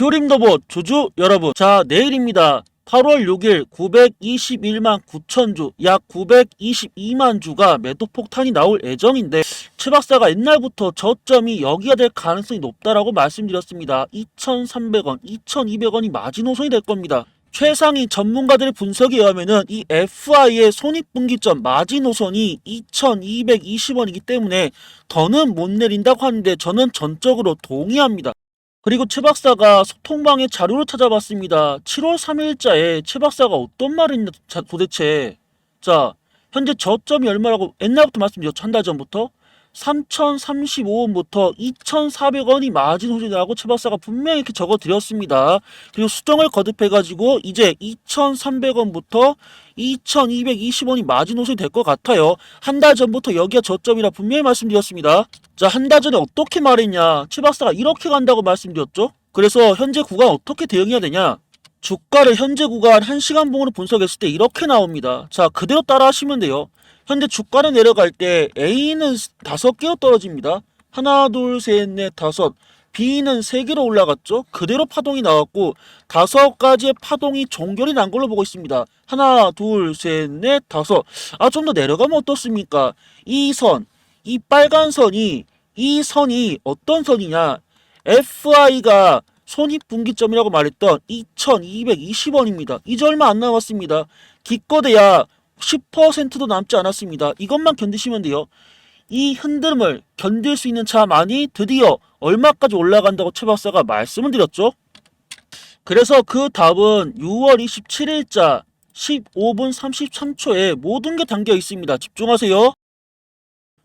휴림도봇 주주 여러분. 자 내일입니다. 8월 6일 921만 9천 주 약 922만 주가 매도 폭탄이 나올 예정인데 최 박사가 옛날부터 저점이 여기가 될 가능성이 높다라고 말씀드렸습니다. 2300원 2200원이 마지노선이 될 겁니다. 최상위 전문가들의 분석에 의하면은 이 FI의 손익분기점 마지노선이 2220원이기 때문에 더는 못 내린다고 하는데 저는 전적으로 동의합니다. 그리고 최 박사가 소통방에 자료를 찾아봤습니다. 7월 3일자에 최 박사가 어떤 말을 했냐 자, 도대체. 자 현재 저점이 얼마라고 옛날부터 말씀드렸죠. 한 달 전부터 3,035원부터 2,400원이 마지노선이라고 최 박사가 분명히 이렇게 적어드렸습니다. 그리고 수정을 거듭해가지고 이제 2,300원부터 2,220원이 마지노선이 될것 같아요. 한 달 전부터 여기가 저점이라 분명히 말씀드렸습니다. 자, 한 달 전에 어떻게 말했냐? 최 박사가 이렇게 간다고 말씀드렸죠? 그래서 현재 구간 어떻게 대응해야 되냐? 주가를 현재 구간 1시간 봉으로 분석했을 때 이렇게 나옵니다. 자, 그대로 따라 하시면 돼요. 현재 주가를 내려갈 때 A는 다섯 개로 떨어집니다. 하나, 둘, 셋, 넷, 다섯. B는 세 개로 올라갔죠. 그대로 파동이 나왔고 다섯 가지의 파동이 종결이 난 걸로 보고 있습니다. 하나, 둘, 셋, 넷, 다섯. 아, 좀 더 내려가면 어떻습니까? 이 선, 이 빨간 선이 이 선이 어떤 선이냐? FI가 손익분기점이라고 말했던 2220원입니다. 이제 얼마 안 남았습니다. 기껏해야 10%도 남지 않았습니다. 이것만 견디시면 돼요. 이 흔들림을 견딜 수 있는 차만이 드디어 얼마까지 올라간다고 최 박사가 말씀을 드렸죠. 그래서 그 답은 6월 27일자 15분 33초에 모든 게 담겨 있습니다. 집중하세요.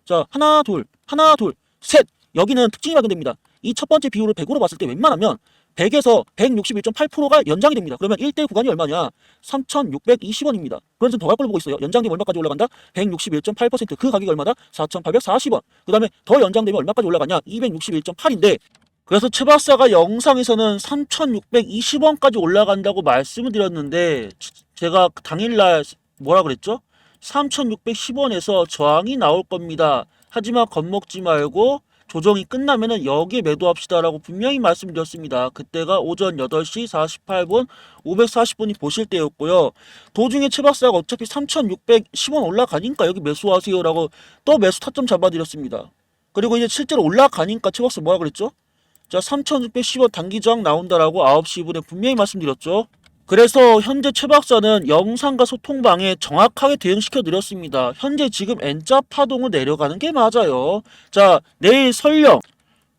자, 하나, 둘, 하나, 둘, 셋. 여기는 특징이 발견됩니다. 이 첫 번째 비율을 100으로 봤을 때 웬만하면 100에서 161.8%가 연장이 됩니다. 그러면 1대 구간이 얼마냐? 3,620원입니다. 그런 좀 더 갈 걸로 보고 있어요. 연장되면 얼마까지 올라간다? 161.8%그 가격이 얼마다? 4,840원. 그 다음에 더 연장되면 얼마까지 올라가냐? 261.8인데 그래서 최 박사가 영상에서는 3,620원까지 올라간다고 말씀을 드렸는데 제가 당일날 뭐라 그랬죠? 3,610원에서 저항이 나올 겁니다. 하지만 겁먹지 말고 조정이 끝나면은 여기에 매도합시다라고 분명히 말씀드렸습니다. 그때가 오전 8시 48분 540분이 보실 때였고요. 도중에 최 박사가 어차피 3,610원 올라가니까 여기 매수하세요라고 또 매수 타점 잡아드렸습니다. 그리고 이제 실제로 올라가니까 최 박사 뭐라 그랬죠? 자, 3,610원 단기 저항 나온다라고 9시 2분에 분명히 말씀드렸죠. 그래서 현재 최 박사는 영상과 소통방에 정확하게 대응시켜 드렸습니다. 현재 지금 N자 파동을 내려가는 게 맞아요. 자, 내일 설령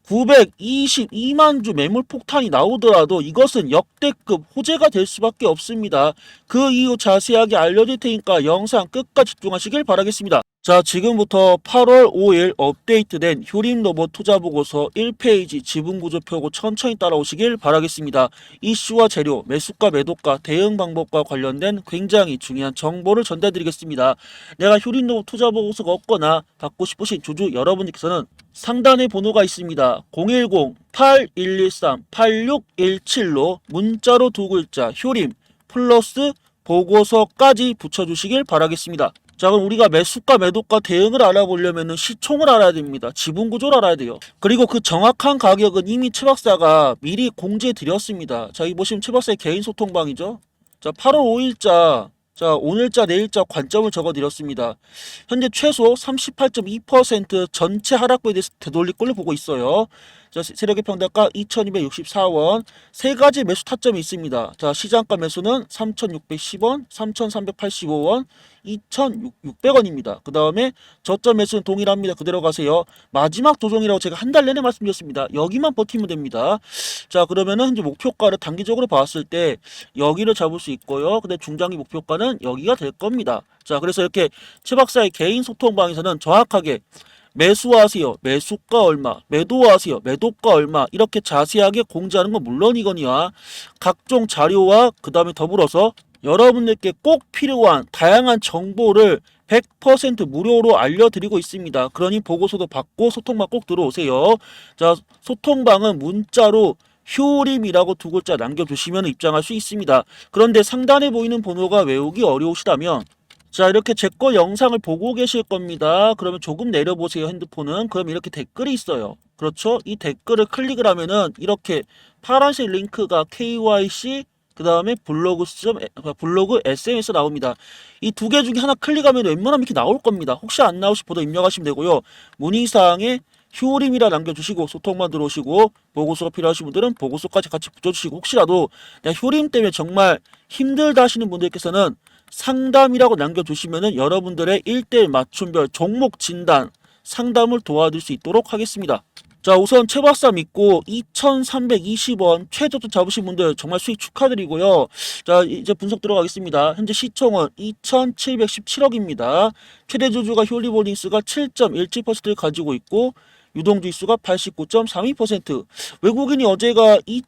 922만 주 매물 폭탄이 나오더라도 이것은 역대급 호재가 될 수밖에 없습니다. 그 이유 자세하게 알려드릴 테니까 영상 끝까지 집중하시길 바라겠습니다. 자, 지금부터 8월 5일 업데이트된 효림 로봇 투자 보고서 1페이지 지분 구조 펴고 천천히 따라오시길 바라겠습니다. 이슈와 재료, 매수가, 매도가, 대응 방법과 관련된 굉장히 중요한 정보를 전달드리겠습니다. 내가 효림 로봇 투자 보고서가 없거나 받고 싶으신 주주 여러분께서는 상단에 번호가 있습니다. 010-8113-8617로 문자로 두 글자 효림 플러스 보고서까지 붙여주시길 바라겠습니다. 자 그럼 우리가 매수가 매도가 대응을 알아보려면 시총을 알아야 됩니다. 지분 구조를 알아야 돼요. 그리고 그 정확한 가격은 이미 최 박사가 미리 공지해 드렸습니다. 자 여기 보시면 최 박사의 개인 소통방이죠. 자 8월 5일자 자 오늘자 내일자 관점을 적어 드렸습니다. 현재 최소 38.2% 전체 하락부에 대해서 되돌릴 걸로 보고 있어요. 자, 세- 세력의 평단가 2264원. 세 가지 매수 타점이 있습니다. 자, 시장가 매수는 3610원, 3385원, 2600원입니다. 그 다음에 저점 매수는 동일합니다. 그대로 가세요. 마지막 조정이라고 제가 한 달 내내 말씀드렸습니다. 여기만 버티면 됩니다. 자, 그러면은 현재 목표가를 단기적으로 봤을 때 여기를 잡을 수 있고요. 근데 중장기 목표가는 여기가 될 겁니다. 자, 그래서 이렇게 최 박사의 개인 소통방에서는 정확하게 매수하세요. 매수가 얼마, 매도하세요. 매도가 얼마 이렇게 자세하게 공지하는 건 물론이거니와 각종 자료와 그 다음에 더불어서 여러분들께 꼭 필요한 다양한 정보를 100% 무료로 알려드리고 있습니다. 그러니 보고서도 받고 소통방 꼭 들어오세요. 자, 소통방은 문자로 효림이라고 두 글자 남겨주시면 입장할 수 있습니다. 그런데 상단에 보이는 번호가 외우기 어려우시다면 자, 이렇게 제 거 영상을 보고 계실 겁니다. 그러면 조금 내려보세요, 핸드폰은. 그럼 이렇게 댓글이 있어요. 그렇죠? 이 댓글을 클릭을 하면은 이렇게 파란색 링크가 KYC 그 다음에 블로그 점 블로그 SMS 나옵니다. 이 두 개 중에 하나 클릭하면 웬만하면 이렇게 나올 겁니다. 혹시 안 나오시 보다 입력하시면 되고요. 문의사항에 휴림이라 남겨주시고 소통만 들어오시고 보고서가 필요하신 분들은 보고서까지 같이 붙여주시고 혹시라도 내가 휴림 때문에 정말 힘들다 하시는 분들께서는 상담이라고 남겨주시면은 여러분들의 1대1 맞춤별 종목 진단 상담을 도와드릴 수 있도록 하겠습니다. 자 우선 최박사 믿고 2320원 최저점 잡으신 분들 정말 수익 축하드리고요. 자 이제 분석 들어가겠습니다. 현재 시총은 2717억입니다. 최대 주주가 효리홀딩스가 7.17%를 가지고 있고 유동주의수가 89.32% 외국인이 어제가 2.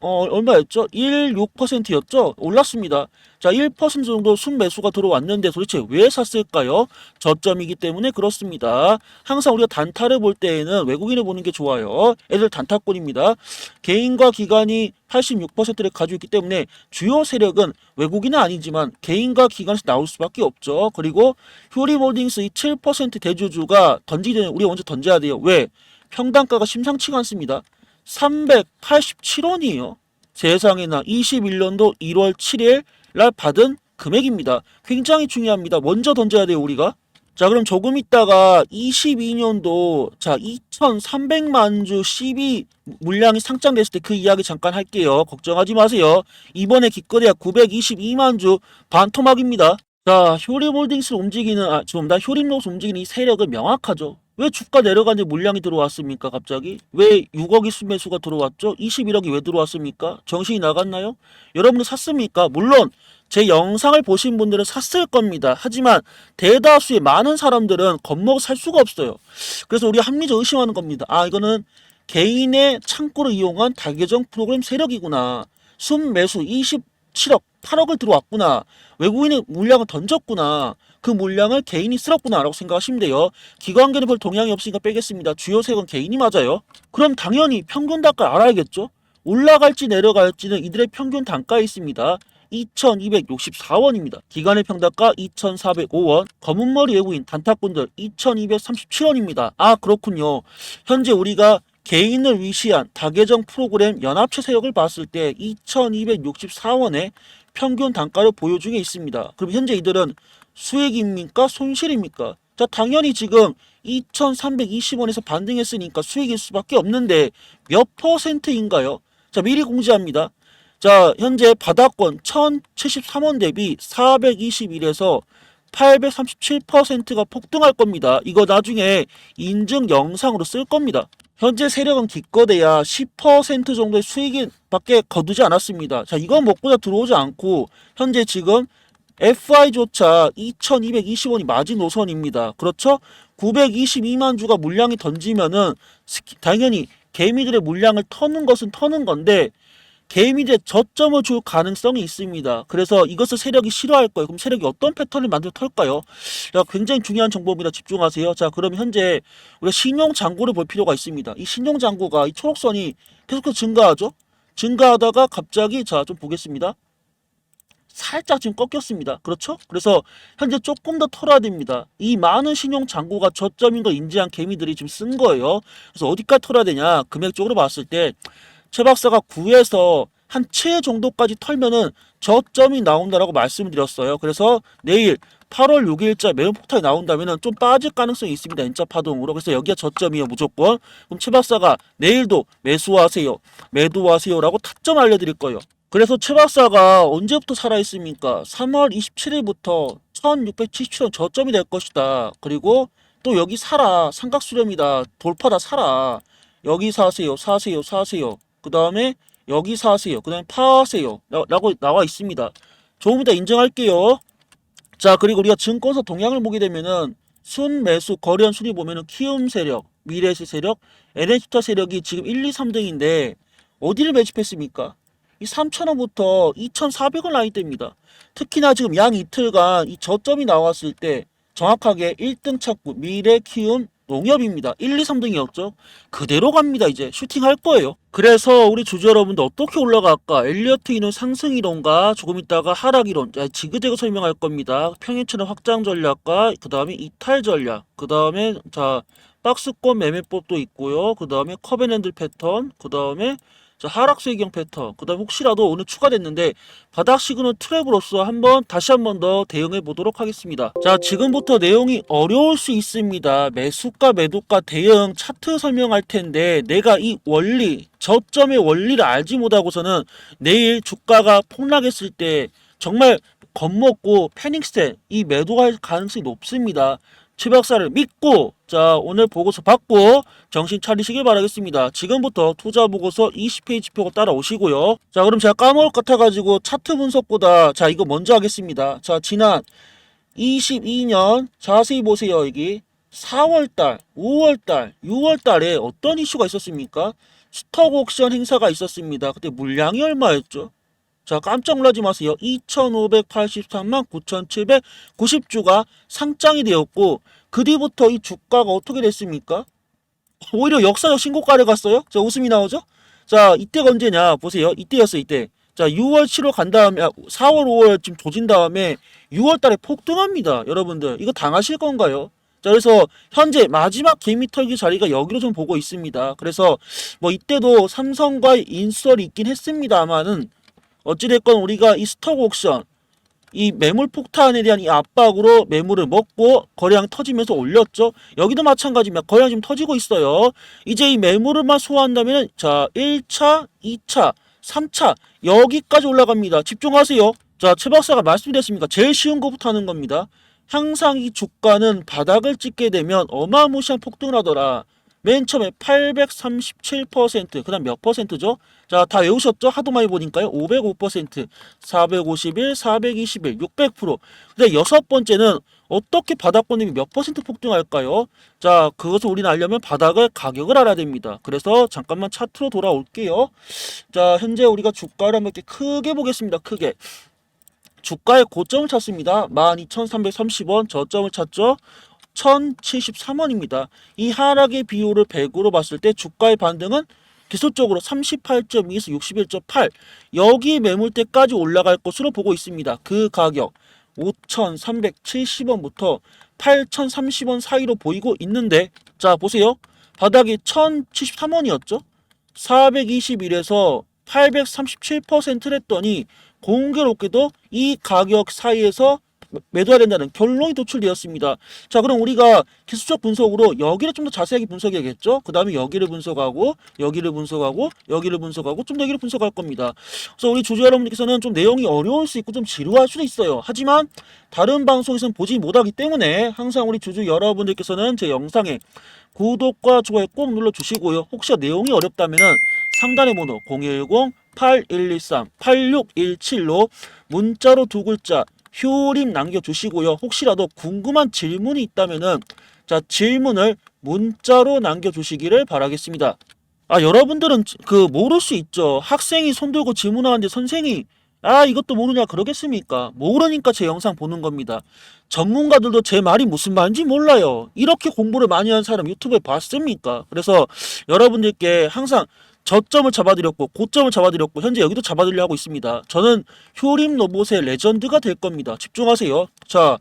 어, 얼마였죠? 16%였죠? 올랐습니다. 자, 1% 정도 순매수가 들어왔는데 도대체 왜 샀을까요? 저점이기 때문에 그렇습니다. 항상 우리가 단타를 볼 때에는 외국인을 보는 게 좋아요. 애들 단타권입니다. 개인과 기관이 86%를 가지고 있기 때문에 주요 세력은 외국인은 아니지만 개인과 기관에서 나올 수밖에 없죠. 그리고 효리홀딩스 이 7% 대주주가 던지기 전에 우리가 먼저 던져야 돼요. 왜? 평단가가 심상치가 않습니다. 387원이에요. 세상에나 21년도 1월 7일 날 받은 금액입니다. 굉장히 중요합니다. 먼저 던져야 돼요, 우리가. 자, 그럼 조금 있다가 22년도 자, 2,300만 주 12 물량이 상장됐을 때 그 이야기 잠깐 할게요. 걱정하지 마세요. 이번에 기껏해야 922만 주 반토막입니다. 자, 효림홀딩스를 움직이는 아, 좀다 효림로스 움직이는 이 세력은 명확하죠. 왜 주가 내려가는데 물량이 들어왔습니까? 갑자기 왜 6억이 순매수가 들어왔죠? 21억이 왜 들어왔습니까? 정신이 나갔나요? 여러분들 샀습니까? 물론 제 영상을 보신 분들은 샀을 겁니다. 하지만 대다수의 많은 사람들은 겁먹어 살 수가 없어요. 그래서 우리가 합리적 의심하는 겁니다. 아 이거는 개인의 창고를 이용한 다계정 프로그램 세력이구나. 순매수 27억, 8억을 들어왔구나. 외국인의 물량을 던졌구나. 그 물량을 개인이 쓸었구나라고 생각하시면 돼요. 기관계는 별 동향이 없으니까 빼겠습니다. 주요 세력은 개인이 맞아요. 그럼 당연히 평균 단가를 알아야겠죠. 올라갈지 내려갈지는 이들의 평균 단가에 있습니다. 2264원입니다. 기간의 평단가 2405원, 검은머리 외국인 단타꾼들 2237원입니다. 아, 그렇군요. 현재 우리가 개인을 위시한 다계정 프로그램 연합체 세력을 봤을 때 2264원의 평균 단가를 보유 중에 있습니다. 그럼 현재 이들은 수익입니까? 손실입니까? 자, 당연히 지금 2,320원에서 반등했으니까 수익일 수밖에 없는데 몇 퍼센트인가요? 자, 미리 공지합니다. 자, 현재 바닥권 1,073원 대비 421에서 837%가 폭등할 겁니다. 이거 나중에 인증 영상으로 쓸 겁니다. 현재 세력은 기껏해야 10% 정도의 수익밖에 거두지 않았습니다. 자, 이거 먹고 다 들어오지 않고 현재 지금 FI조차 2220원이 마지노선입니다. 그렇죠? 922만 주가 물량이 던지면은 당연히 개미들의 물량을 터는 것은 터는 건데 개미들의 저점을 줄 가능성이 있습니다. 그래서 이것을 세력이 싫어할 거예요. 그럼 세력이 어떤 패턴을 만들어 털까요? 자, 굉장히 중요한 정보입니다. 집중하세요. 자, 그럼 현재 우리가 신용 잔고를 볼 필요가 있습니다. 이 신용 잔고가 이 초록선이 계속해서 증가하죠? 증가하다가 갑자기 자, 좀 보겠습니다. 살짝 지금 꺾였습니다. 그렇죠? 그래서 현재 조금 더 털어야 됩니다. 이 많은 신용 잔고가 저점인 걸 인지한 개미들이 지금 쓴 거예요. 그래서 어디까지 털어야 되냐? 금액적으로 봤을 때 최 박사가 9에서 한 7 정도까지 털면은 저점이 나온다라고 말씀을 드렸어요. 그래서 내일 8월 6일자 매운 폭탄이 나온다면은 좀 빠질 가능성이 있습니다. 인자 파동으로. 그래서 여기가 저점이에요. 무조건. 그럼 최 박사가 내일도 매수하세요. 매도하세요라고 타점 알려드릴 거예요. 그래서 최 박사가 언제부터 살아있습니까? 3월 27일부터 1677원 저점이 될 것이다. 그리고 또 여기 사라. 삼각수렴이다. 돌파다 사라. 여기 사세요. 사세요. 사세요. 그 다음에 여기 사세요. 그 다음에 파세요. 라- 라고 나와 있습니다. 조금 이따 인정할게요. 자, 그리고 우리가 증권사 동향을 보게 되면은 순매수 거래한 순위 보면은 키움 세력, 미래세 세력, NH투자 세력이 지금 1, 2, 3등인데 어디를 매집했습니까? 이 3,000원부터 2,400원 라인대입니다. 특히나 지금 양 이틀간 이 저점이 나왔을 때 정확하게 1등 찾고 미래, 키움, 농협입니다. 1, 2, 3등이었죠. 그대로 갑니다. 이제 슈팅할 거예요. 그래서 우리 주주 여러분들 어떻게 올라갈까? 엘리어트 이론 상승 이론과 조금 있다가 하락 이론 자, 지그재그 설명할 겁니다. 평행처럼 확장 전략과 그 다음에 이탈 전략 그 다음에 자 박스권 매매법도 있고요. 그 다음에 커벤핸들 패턴 그 다음에 자, 하락세경 패턴, 그 다음 혹시라도 오늘 추가됐는데 바닥 시그널 트랩으로서 한번 다시 한 번 더 대응해 보도록 하겠습니다. 자, 지금부터 내용이 어려울 수 있습니다. 매수가, 매도가 대응 차트 설명할 텐데 내가 이 원리, 저점의 원리를 알지 못하고서는 내일 주가가 폭락했을 때 정말 겁먹고 패닉스텐 이 매도할 가능성이 높습니다. 최 박사를 믿고 자 오늘 보고서 받고 정신 차리시길 바라겠습니다. 지금부터 투자 보고서 20페이지 표 따라오시고요. 자 그럼 제가 까먹을 것 같아가지고 차트 분석보다 자 이거 먼저 하겠습니다. 자 지난 22년 자세히 보세요 여기 4월달, 5월달, 6월달에 어떤 이슈가 있었습니까? 스톡 옥션 행사가 있었습니다. 그때 물량이 얼마였죠? 자, 깜짝 놀라지 마세요. 2,583만 9,790주가 상장이 되었고, 그 뒤부터 이 주가가 어떻게 됐습니까? 오히려 역사적 신고가를 갔어요? 자, 웃음이 나오죠? 자, 이때가 언제냐? 보세요. 이때였어요, 이때. 자, 6월, 7월 간 다음에, 아, 4월, 5월 지금 조진 다음에 6월 달에 폭등합니다. 여러분들. 이거 당하실 건가요? 자, 그래서 현재 마지막 개미 털기 자리가 여기로 좀 보고 있습니다. 그래서 뭐 이때도 삼성과의 인수설이 있긴 했습니다만은 어찌됐건 우리가 이 스톡 옥션 이 매물 폭탄에 대한 이 압박으로 매물을 먹고 거래량 터지면서 올렸죠. 여기도 마찬가지입니다. 거래량 지금 터지고 있어요. 이제 이 매물을만 소화한다면 자 1차, 2차, 3차 여기까지 올라갑니다. 집중하세요. 자, 최 박사가 말씀드렸습니까? 제일 쉬운 것부터 하는 겁니다. 항상 이 주가는 바닥을 찍게 되면 어마무시한 폭등을 하더라. 맨 처음에 837%, 그 다음 몇 퍼센트죠? 자, 다 외우셨죠? 하도 많이 보니까요. 505%, 451, 421, 600%. 근데 여섯 번째는 어떻게 바닥권님이 몇 퍼센트 폭등할까요? 자, 그것을 우리는 알려면 바닥을 가격을 알아야 됩니다. 그래서 잠깐만 차트로 돌아올게요. 자, 현재 우리가 주가를 한번 이렇게 크게 보겠습니다. 크게. 주가의 고점을 찾습니다. 12,330원 저점을 찾죠. 1,073원입니다. 이 하락의 비율을 100으로 봤을 때 주가의 반등은 기술적으로 38.2에서 61.8 여기 매물대까지 올라갈 것으로 보고 있습니다. 그 가격 5,370원부터 8,030원 사이로 보이고 있는데 자 보세요. 바닥이 1,073원이었죠. 421에서 837%를 했더니 공교롭게도 이 가격 사이에서 매도해야 된다는 결론이 도출되었습니다. 자, 그럼 우리가 기술적 분석으로 여기를 좀 더 자세하게 분석해야겠죠? 그 다음에 여기를 분석하고, 여기를 분석하고, 여기를 분석하고, 좀 더 여기를 분석할 겁니다. 그래서 우리 주주 여러분께서는 좀 내용이 어려울 수 있고 좀 지루할 수도 있어요. 하지만 다른 방송에서는 보지 못하기 때문에 항상 우리 주주 여러분들께서는 제 영상에 구독과 좋아요 꼭 눌러주시고요. 혹시 내용이 어렵다면은 상단의 번호 010-8113-8617로 문자로 두 글자 효림 남겨주시고요. 혹시라도 궁금한 질문이 있다면은 자 질문을 문자로 남겨주시기를 바라겠습니다. 아 여러분들은 그 모를 수 있죠. 학생이 손들고 질문하는데 선생이 아 이것도 모르냐 그러겠습니까? 모르니까 제 영상 보는 겁니다. 전문가들도 제 말이 무슨 말인지 몰라요. 이렇게 공부를 많이 한 사람 유튜브에 봤습니까? 그래서 여러분들께 항상 저점을 잡아드렸고 고점을 잡아드렸고 현재 여기도 잡아드리려 하고 있습니다. 저는 효림 로봇의 레전드가 될 겁니다. 집중하세요. 자,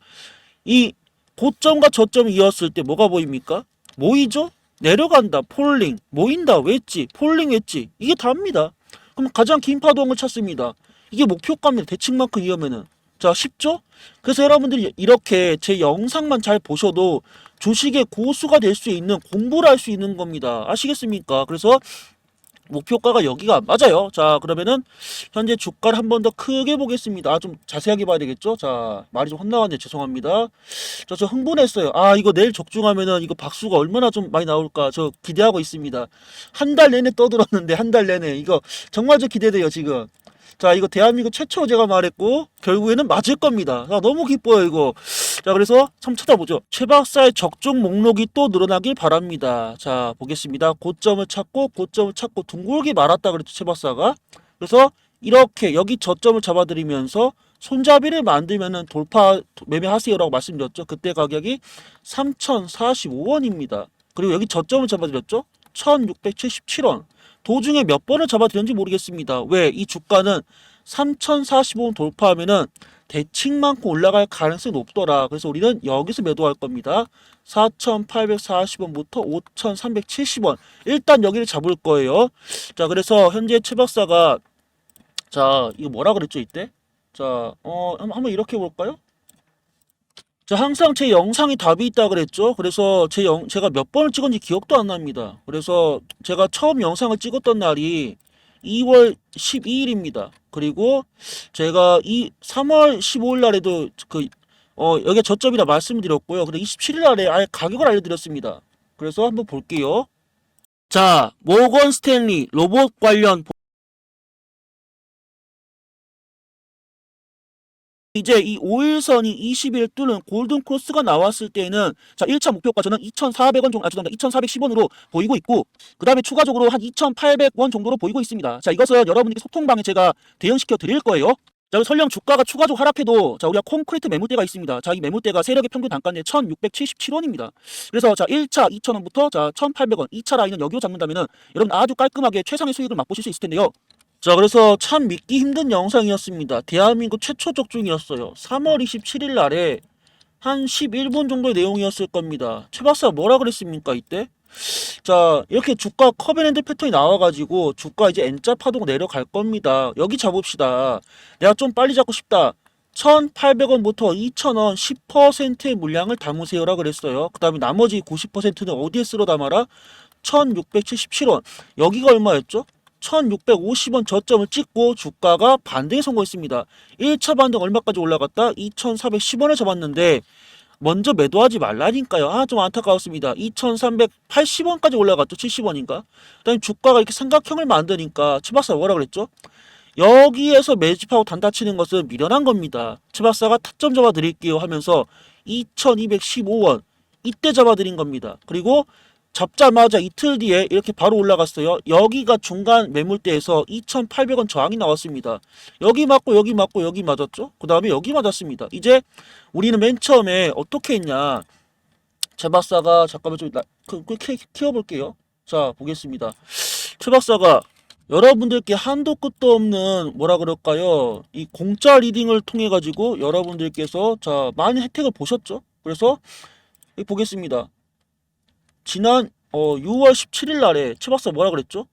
이 고점과 저점이 이었을 때 뭐가 보입니까? 모이죠? 내려간다. 폴링. 모인다. 웨지. 폴링 웨지. 이게 답니다. 그럼 가장 긴 파동을 찾습니다. 이게 목표가입니다. 대칭만큼 이으면은. 자, 쉽죠? 그래서 여러분들이 이렇게 제 영상만 잘 보셔도 주식의 고수가 될 수 있는 공부를 할 수 있는 겁니다. 아시겠습니까? 그래서 목표가가 여기가 맞아요. 자, 그러면은 현재 주가를 한 번 더 크게 보겠습니다. 아, 좀 자세하게 봐야 되겠죠? 자, 말이 좀 헛나왔네. 죄송합니다. 저, 저 흥분했어요. 아, 이거 내일 적중하면은 이거 박수가 얼마나 좀 많이 나올까. 저 기대하고 있습니다. 한 달 내내 떠들었는데, 한 달 내내. 이거 정말 저 기대돼요, 지금. 자, 이거 대한민국 최초 제가 말했고, 결국에는 맞을 겁니다. 아, 너무 기뻐요, 이거. 자, 그래서 참 찾아보죠. 최 박사의 적중 목록이 또 늘어나길 바랍니다. 자, 보겠습니다. 고점을 찾고, 고점을 찾고, 둥글게 말았다 그랬죠, 최 박사가. 그래서 이렇게 여기 저점을 잡아드리면서 손잡이를 만들면은 돌파 매매하세요라고 말씀드렸죠. 그때 가격이 3,045원입니다. 그리고 여기 저점을 잡아드렸죠? 1677원. 도중에 몇 번을 잡아드렸는지 모르겠습니다. 왜? 이 주가는 3045원 돌파하면은 대칭 많고 올라갈 가능성이 높더라. 그래서 우리는 여기서 매도할 겁니다. 4,840원부터 5,370원. 일단 여기를 잡을 거예요. 자, 그래서 현재 최 박사가 자, 이거 뭐라 그랬죠, 이때? 자, 어, 한번 한번 이렇게 볼까요? 자, 항상 제 영상이 답이 있다 그랬죠. 그래서 제 영, 제가 몇 번을 찍었는지 기억도 안 납니다. 그래서 제가 처음 영상을 찍었던 날이 2월 12일입니다. 그리고 제가 이 3월 15일 날에도 그, 어, 여기 저점이라 말씀을 드렸고요. 그리고 27일 날에 아예 가격을 알려드렸습니다. 그래서 한번 볼게요. 자, 모건 스탠리 로봇 관련 이제 이 5일선이 20일 뚫는 골든 크로스가 나왔을 때는 자 1차 목표가 저는 2,400원 정도 아 죄송합니다. 2,410원으로 보이고 있고 그 다음에 추가적으로 한 2,800원 정도로 보이고 있습니다. 자 이것은 여러분들께 소통방에 제가 대응시켜 드릴 거예요. 자, 설령 주가가 추가적으로 하락해도 자 우리가 콘크리트 매물대가 있습니다. 자 이 매물대가 세력의 평균 단가인데 1,677원입니다. 그래서 자 1차 2,000원부터 자 1,800원 2차 라인은 여기로 잡는다면은 여러분 아주 깔끔하게 최상의 수익을 맛보실 수 있을 텐데요. 자, 그래서 참 믿기 힘든 영상이었습니다. 대한민국 최초 적중이었어요. 3월 27일 날에 한 11분 정도의 내용이었을 겁니다. 최 박사 뭐라 그랬습니까, 이때? 자, 이렇게 주가 커벤랜드 패턴이 나와가지고 주가 이제 N자 파동 내려갈 겁니다. 여기 잡읍시다. 내가 좀 빨리 잡고 싶다. 1,800원부터 2,000원 10%의 물량을 담으세요라 그랬어요. 그 다음에 나머지 90%는 어디에 쓸어 담아라? 1,677원. 여기가 얼마였죠? 1650원 저점을 찍고 주가가 반등에 성공했습니다. 1차 반등 얼마까지 올라갔다? 2410원을 잡았는데 먼저 매도하지 말라니까요. 아, 좀 안타까웠습니다. 2380원까지 올라갔죠. 70원인가? 그다음에 주가가 이렇게 삼각형을 만드니까 치박사 뭐라 그랬죠? 여기에서 매집하고 단타 치는 것은 미련한 겁니다. 치박사가 타점 잡아 드릴게요 하면서 2215원 이때 잡아 드린 겁니다. 그리고 잡자마자 이틀 뒤에 이렇게 바로 올라갔어요. 여기가 중간 매물대에서 2,800원 저항이 나왔습니다. 여기 맞고 여기 맞고 여기 맞았죠. 그 다음에 여기 맞았습니다. 이제 우리는 맨 처음에 어떻게 했냐. 제박사가 잠깐만 좀 나, 그, 그 키, 키워볼게요. 자 보겠습니다. 최박사가 여러분들께 한도 끝도 없는 뭐라 그럴까요? 이 공짜 리딩을 통해 가지고 여러분들께서 자 많은 혜택을 보셨죠? 그래서 보겠습니다. 지난 어 6월 17일 날에 최박사 뭐라 그랬죠?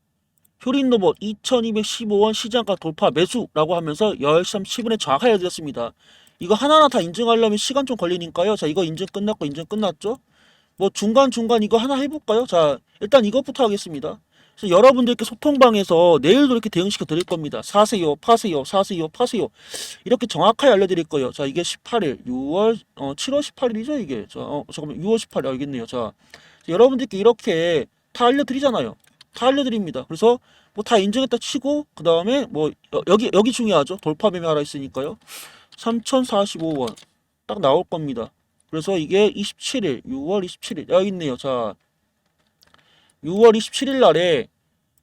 효린 로봇 2215원 시장가 돌파 매수라고 하면서 10시 30분에 정확하게 알려드렸습니다. 이거 하나하나 다 인증하려면 시간 좀 걸리니까요. 자, 이거 인증 끝났고 인증 끝났죠? 뭐 중간중간 이거 하나 해볼까요? 자, 일단 이것부터 하겠습니다. 그래서 여러분들께 소통방에서 내일도 이렇게 대응시켜 드릴 겁니다. 사세요, 파세요, 사세요, 파세요. 이렇게 정확하게 알려드릴 거예요. 자, 이게 18일, 6월, 어, 7월 18일이죠, 이게. 자, 어, 잠깐만, 6월 18일 알겠네요. 자, 여러분들께 이렇게 다 알려드리잖아요. 다 알려드립니다. 그래서 뭐 다 인증했다 치고 그 다음에 뭐 여- 여기 여기 중요하죠. 돌파 매매 하라 있으니까요. 3,045원 딱 나올 겁니다. 그래서 이게 27일, 6월 27일 여기 있네요. 자, 6월 27일 날에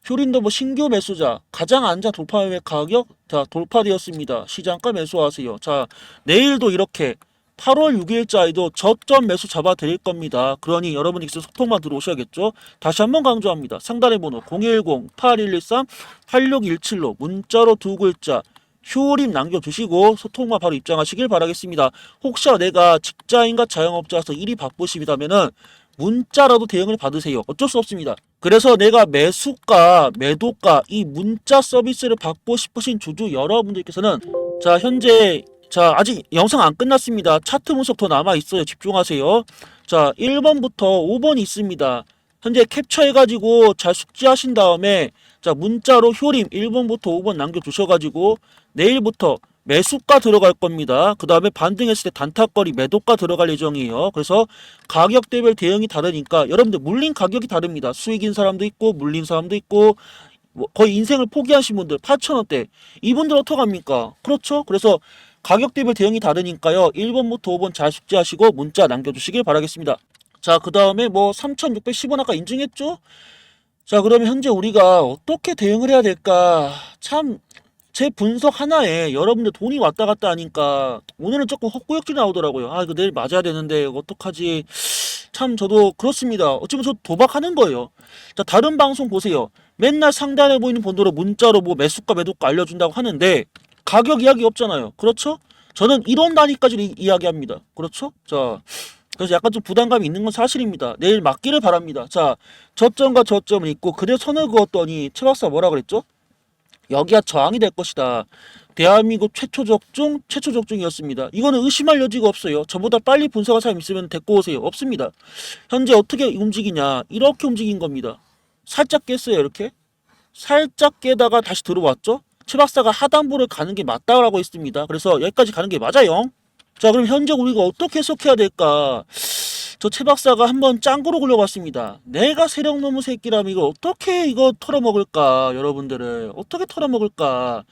효린더버 신규 매수자 가장 안전 돌파 매매 가격 자 돌파되었습니다. 시장가 매수하세요. 자, 내일도 이렇게 8월 6일자에도 저점 매수 잡아 드릴 겁니다. 그러니 여러분께서 소통만 들어오셔야겠죠. 다시 한번 강조합니다. 상단의 번호 010-8113-8617로 문자로 두 글자 효림 남겨주시고 소통만 바로 입장하시길 바라겠습니다. 혹시나 내가 직장인과 자영업자라서 일이 바쁘시다면은 문자라도 대응을 받으세요. 어쩔 수 없습니다. 그래서 내가 매수가, 매도가 이 문자 서비스를 받고 싶으신 주주 여러분들께서는 자 현재 자, 아직 영상 안 끝났습니다. 차트 분석 더 남아 있어요. 집중하세요. 자, 1번부터 5번이 있습니다. 현재 캡처해가지고 잘 숙지하신 다음에 자, 문자로 효림 1번부터 5번 남겨주셔가지고 내일부터 매수가 들어갈 겁니다. 그 다음에 반등했을 때 단타거리 매도가 들어갈 예정이에요. 그래서 가격대별 대응이 다르니까 여러분들 물린 가격이 다릅니다. 수익인 사람도 있고 물린 사람도 있고 뭐 거의 인생을 포기하신 분들 8천원대 이분들 어떡합니까? 그렇죠? 그래서 가격대별 대응이 다르니까요. 1번부터 5번 잘 숙지하시고 문자 남겨주시길 바라겠습니다. 자, 그 다음에 뭐 3,610원 아까 인증했죠? 자, 그러면 현재 우리가 어떻게 대응을 해야 될까? 참, 제 분석 하나에 여러분들 돈이 왔다 갔다 하니까 오늘은 조금 헛구역질 나오더라고요. 아, 이거 내일 맞아야 되는데, 어떡하지? 참 저도 그렇습니다. 어쩌면 저 도박하는 거예요. 자, 다른 방송 보세요. 맨날 상단에 보이는 번호로 문자로 뭐 매수가 매도가 알려준다고 하는데 가격 이야기 없잖아요. 그렇죠? 저는 이런 단위까지 이, 이야기합니다. 그렇죠? 자, 그래서 약간 좀 부담감이 있는 건 사실입니다. 내일 맞기를 바랍니다. 자, 저점과 저점을 있고 그대 선을 그었더니 최 박사 뭐라 그랬죠? 여기가 저항이 될 것이다. 대한민국 최초 적중, 최초 적중이었습니다. 이거는 의심할 여지가 없어요. 저보다 빨리 분석할 사람 있으면 데리고 오세요. 없습니다. 현재 어떻게 움직이냐? 이렇게 움직인 겁니다. 살짝 깼어요, 이렇게. 살짝 깨다가 다시 들어왔죠? 최 박사가 하단부를 가는 게 맞다라고 했습니다. 그래서 여기까지 가는 게 맞아요. 자, 그럼 현재 우리가 어떻게 해석해야 될까? 저 최 박사가 한번 짱구로 굴려봤습니다. 내가 세력 놈의 새끼라면 이거 어떻게 이거 털어먹을까? 여러분들을 어떻게 털어먹을까?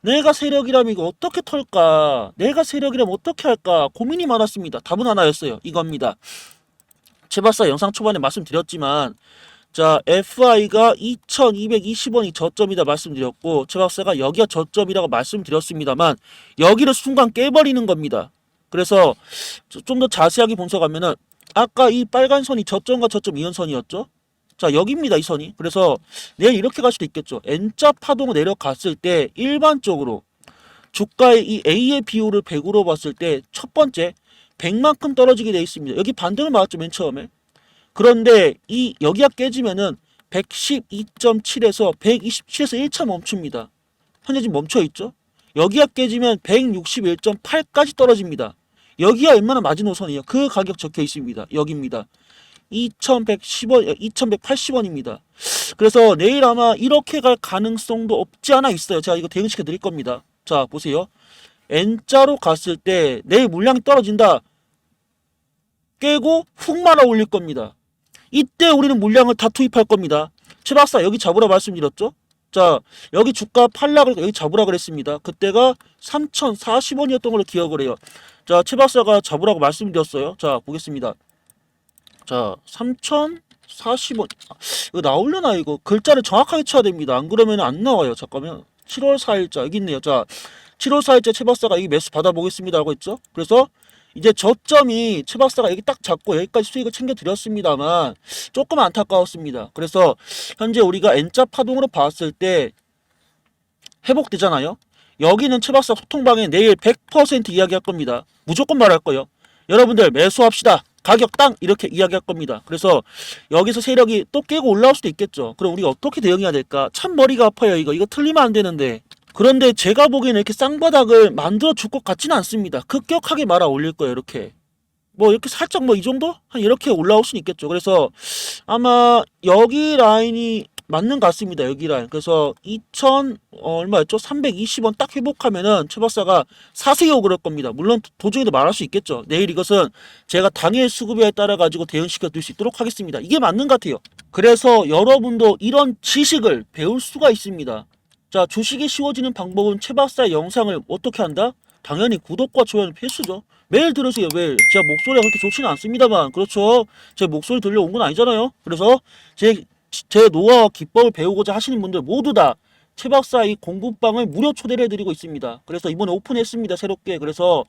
내가 세력이라면 이거 어떻게 털까? 내가 세력이라면 어떻게 할까? 고민이 많았습니다. 답은 하나였어요. 이겁니다. 최 박사 영상 초반에 말씀드렸지만 자, FI가 2220원이 저점이다 말씀드렸고, 최 박사가 여기가 저점이라고 말씀드렸습니다만, 여기를 순간 깨버리는 겁니다. 그래서 좀 더 자세하게 분석하면은, 아까 이 빨간 선이 저점과 저점 이연선이었죠? 자, 여기입니다, 이 선이. 그래서 내일 이렇게 갈 수도 있겠죠. N자 파동을 내려갔을 때, 일반적으로 주가의 이 A의 비율을 100으로 봤을 때, 첫 번째, 100만큼 떨어지게 돼 있습니다. 여기 반등을 맞았죠, 맨 처음에. 그런데 이 여기가 깨지면은 112.7에서 127에서 1차 멈춥니다. 현재 지금 멈춰 있죠? 여기가 깨지면 161.8까지 떨어집니다. 여기가 웬만한 마지노선이에요. 그 가격 적혀 있습니다. 여기입니다. 2110원, 2180원입니다. 그래서 내일 아마 이렇게 갈 가능성도 없지 않아 있어요. 제가 이거 대응시켜 드릴 겁니다. 자, 보세요. N자로 갔을 때 내일 물량이 떨어진다. 깨고 훅 말아 올릴 겁니다. 이때 우리는 물량을 다 투입할 겁니다. 최 박사 여기 잡으라 말씀드렸죠? 자 여기 주가 팔락을 여기 잡으라 그랬습니다. 그때가 3,040원이었던 걸로 기억을 해요. 자최 박사가 잡으라고 말씀드렸어요. 자 보겠습니다. 자 3,040원 이거 나오려나 이거 글자를 정확하게 쳐야 됩니다. 안 그러면 안 나와요. 잠깐만 7월 4일자 여기 있네요. 자 7월 4일자 최 박사가 이 매수 받아보겠습니다 라고 했죠. 그래서 이제 저점이 최 박사가 여기 딱 잡고 여기까지 수익을 챙겨 드렸습니다만 조금 안타까웠습니다. 그래서 현재 우리가 N자 파동으로 봤을 때 회복되잖아요. 여기는 최 박사 소통방에 내일 100% 이야기할 겁니다. 무조건 말할 거예요. 여러분들 매수합시다. 가격 땅 이렇게 이야기할 겁니다. 그래서 여기서 세력이 또 깨고 올라올 수도 있겠죠. 그럼 우리가 어떻게 대응해야 될까? 참 머리가 아파요. 이거 이거 틀리면 안 되는데. 그런데 제가 보기에는 이렇게 쌍바닥을 만들어 줄 것 같지는 않습니다. 급격하게 말아 올릴 거예요, 이렇게. 뭐 이렇게 살짝 뭐 이 정도? 한 이렇게 올라올 수는 있겠죠. 그래서 아마 여기 라인이 맞는 것 같습니다. 여기 라인. 그래서 2000 어, 얼마였죠? 320원 딱 회복하면은 최 박사가 사세요 그럴 겁니다. 물론 도중에도 말할 수 있겠죠. 내일 이것은 제가 당일 수급에 따라 가지고 대응시켜 드릴 수 있도록 하겠습니다. 이게 맞는 것 같아요. 그래서 여러분도 이런 지식을 배울 수가 있습니다. 자, 주식이 쉬워지는 방법은 최 박사의 영상을 어떻게 한다? 당연히 구독과 좋아요는 필수죠. 매일 들으세요, 매일. 제가 목소리가 그렇게 좋지는 않습니다만, 그렇죠. 제 목소리 들려온 건 아니잖아요. 그래서 제, 제 노하와 기법을 배우고자 하시는 분들 모두 다 최 박사 이 공부방을 무료 초대를 해드리고 있습니다. 그래서 이번에 오픈했습니다, 새롭게. 그래서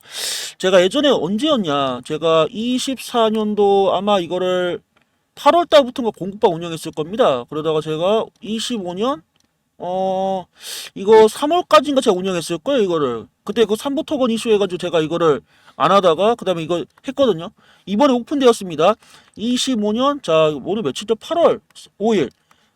제가 예전에 언제였냐. 제가 24년도 아마 이거를 8월 달부터인가 공부방 운영했을 겁니다. 그러다가 제가 25년 어 이거 3월까지인가 제가 운영했을 거예요 이거를. 그때 그 삼보토건 이슈 해가지고 제가 이거를 안 하다가 그 다음에 이거 했거든요. 이번에 오픈되었습니다. 25년 자 오늘 며칠죠? 8월 5일.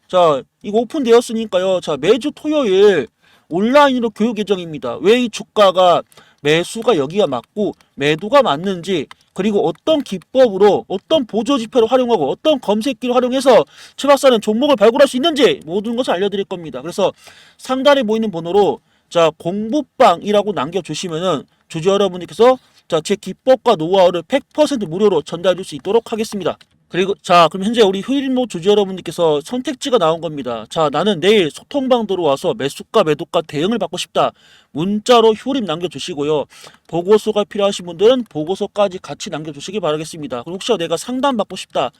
자 이거 오픈되었으니까요. 자 매주 토요일 온라인으로 교육 예정입니다. 왜 이 주가가 매수가 여기가 맞고 매도가 맞는지 그리고 어떤 기법으로 어떤 보조 지표를 활용하고 어떤 검색기를 활용해서 최 박사는 종목을 발굴할 수 있는지 모든 것을 알려드릴 겁니다. 그래서 상단에 보이는 번호로 자 공부방이라고 남겨주시면은 주주 여러분께서 자 제 기법과 노하우를 100% 무료로 전달해 줄 수 있도록 하겠습니다. 그리고 자 그럼 현재 우리 휴일모 주주 여러분들께서 선택지가 나온 겁니다. 자 나는 내일 소통방 들어와서 매수가 매도가 대응을 받고 싶다. 문자로 효림 남겨주시고요. 보고서가 필요하신 분들은 보고서까지 같이 남겨주시기 바라겠습니다. 그리고 혹시 내가 상담 받고 싶다.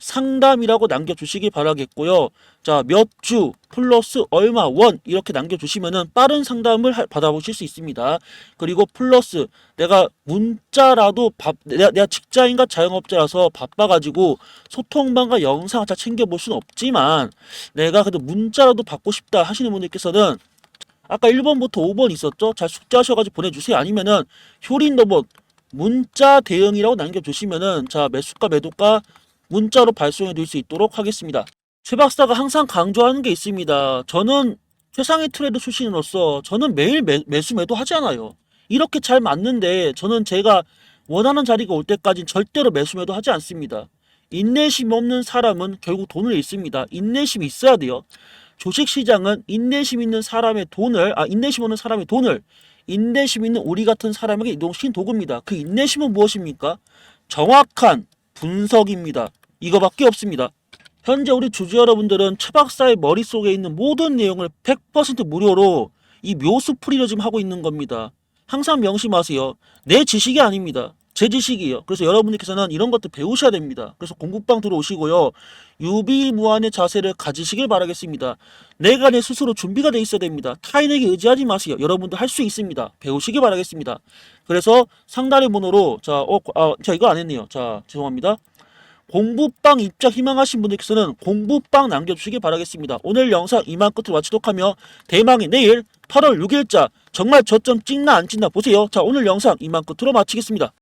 상담이라고 남겨주시기 바라겠고요. 자, 몇 주 플러스 얼마 원 이렇게 남겨주시면은 빠른 상담을 하- 받아보실 수 있습니다. 그리고 플러스 내가 문자라도 밥, 내가, 내가 직장인과 자영업자라서 바빠가지고 소통방과 영상 잘 챙겨볼 수는 없지만 내가 그래도 문자라도 받고 싶다 하시는 분들께서는 아까 1번부터 5번 있었죠? 잘 숙지하셔가지고 보내주세요. 아니면은 효린 로봇 문자 대응이라고 남겨주시면은 자 매수가 매도가 문자로 발송해 드릴 수 있도록 하겠습니다. 최 박사가 항상 강조하는 게 있습니다. 저는 최상의 트레이더 출신으로서 저는 매일 매, 매수 매도 하지 않아요. 이렇게 잘 맞는데 저는 제가 원하는 자리가 올 때까지는 절대로 매수 매도 하지 않습니다. 인내심 없는 사람은 결국 돈을 잃습니다. 인내심이 있어야 돼요. 주식 시장은 인내심 있는 사람의 돈을 아 인내심 없는 사람의 돈을 인내심 있는 우리 같은 사람에게 이동시킨 도구입니다. 그 인내심은 무엇입니까? 정확한 분석입니다. 이거밖에 없습니다. 현재 우리 주주 여러분들은 최 박사의 머릿속에 있는 모든 내용을 100% 무료로 이 묘수 풀이를 지금 하고 있는 겁니다. 항상 명심하세요. 내 지식이 아닙니다. 제 지식이에요. 그래서 여러분들께서는 이런 것들 배우셔야 됩니다. 그래서 공부방 들어오시고요. 유비무한의 자세를 가지시길 바라겠습니다. 내가 내 스스로 준비가 돼 있어야 됩니다. 타인에게 의지하지 마세요. 여러분도 할 수 있습니다. 배우시기 바라겠습니다. 그래서 상단의 번호로 자, 어, 아, 자 이거 안 했네요. 자, 죄송합니다. 공부방 입장 희망하신 분들께서는 공부방 남겨주시기 바라겠습니다. 오늘 영상 이만 끝으로 마치도록 하며 대망의 내일 8월 6일자 정말 저점 찍나 안 찍나 보세요. 자 오늘 영상 이만 끝으로 마치겠습니다.